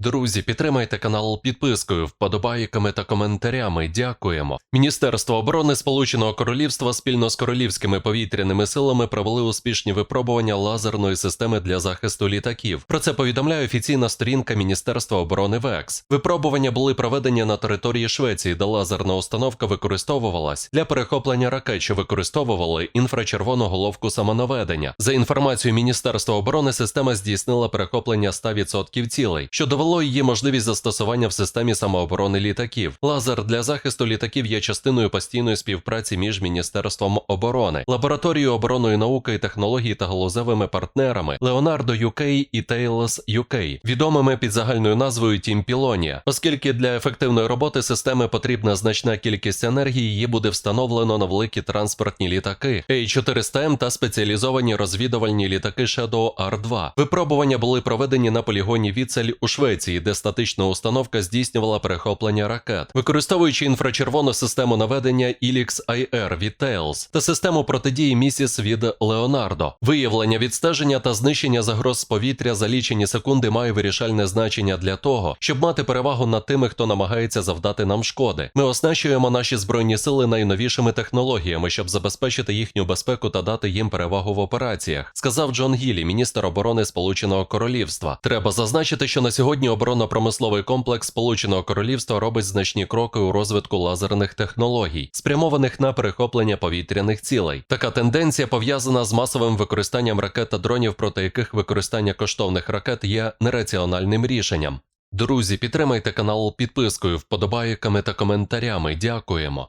Друзі, підтримайте канал підпискою, вподобайками та коментарями. Дякуємо. Міністерство оборони Сполученого Королівства спільно з королівськими повітряними силами провели успішні випробування лазерної системи для захисту літаків. Про це повідомляє офіційна сторінка Міністерства оборони ВЕКС. Випробування були проведені на території Швеції, де лазерна установка використовувалась для перехоплення ракет, що використовували інфрачервону головку самонаведення. За інформацією Міністерства оборони, система здійснила перехоплення 100% цілей, що довело її можливість застосування в системі самооборони літаків. Лазер для захисту літаків є частиною постійної співпраці між Міністерством оборони, лабораторією оборонної науки і технологій та галузевими партнерами Leonardo UK і Tails UK, відомими під загальною назвою Team Pilonia. Оскільки для ефективної роботи системи потрібна значна кількість енергії, її буде встановлено на великі транспортні літаки A400M та спеціалізовані розвідувальні літаки Shadow R2. Випробування були проведені на полігоні Віцель у Швеції, де статична установка здійснювала перехоплення ракет, використовуючи інфрачервону систему наведення Ilix IR від Tails та систему протидії місіс від Leonardo. Виявлення відстеження та знищення загроз з повітря за лічені секунди має вирішальне значення для того, щоб мати перевагу над тими, хто намагається завдати нам шкоди. Ми оснащуємо наші збройні сили найновішими технологіями, щоб забезпечити їхню безпеку та дати їм перевагу в операціях, сказав Джон Гілі, міністр оборони Сполученого Королівства. Треба зазначити, що на сьогодні оборонно-промисловий комплекс Сполученого Королівства робить значні кроки у розвитку лазерних технологій, спрямованих на перехоплення повітряних цілей. Така тенденція пов'язана з масовим використанням ракет та дронів, проти яких використання коштовних ракет є нераціональним рішенням. Друзі, підтримайте канал підпискою, вподобайками та коментарями. Дякуємо.